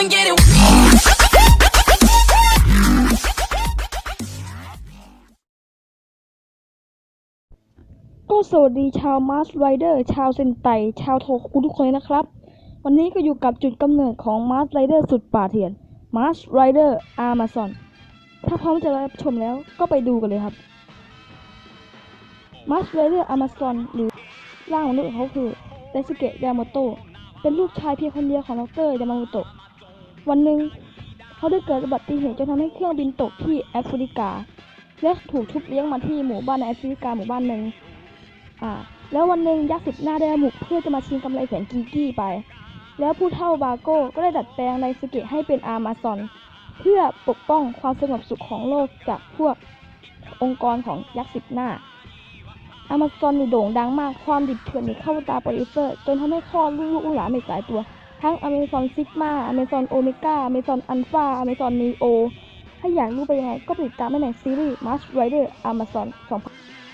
and get it. ก็สวัสดีชาวมาร์สไรเดอร์ชาวเซนไต ชาวโทคุทุกคนนะครับ วันนี้ก็อยู่กับจุดกำเนิดของมาร์สไรเดอร์สุดป่าเถื่อนมาร์สไรเดอร์อาร์มาซอนถ้าพร้อมจะรับชมแล้วก็ไปดูกันเลยครับมาร์สไรเดอร์อาร์มาซอนหรือร่างของนึกงเขาคือเดสเกะยาโมโตเป็นลูกชายเพียงคนเดียวของลอสดรยามาโมโต วันหนึ่งเขาได้เกิดอุบัติเหตุจนทำให้เครื่องบินตกที่แอฟริกา และถูกทุบเลี้ยงมาที่หมู่บ้านในแอฟริกาหมู่บ้านหนึ่งอ่า แล้ววันหนึ่งยักษ์สิบหน้าได้บุกเพื่อจะมาชิงกำไรแสนกีกี้ไป แล้วผู้เฒ่าบาโก้ก็ได้ดัดแปลงไนสเกะให้เป็นอาร์มาซอน เพื่อปกป้องความสงบสุขของโลกจากพวกองค์กรของยักษ์สิบหน้าอาร์มาซอนนี่โด่งดังมากความดิบเถื่อนนี่เข้าตาโปรดิวเซอร์จนทำให้คลอดลูกหลานไม่หลายตัว ทั้ง Amazon Sigma Amazon Omega Amazon Alpha Amazon Neo ถ้าอยากรู้ไปยังไงก็ติดตามได้ในซีรีส์ Mars Rider Amazon 2000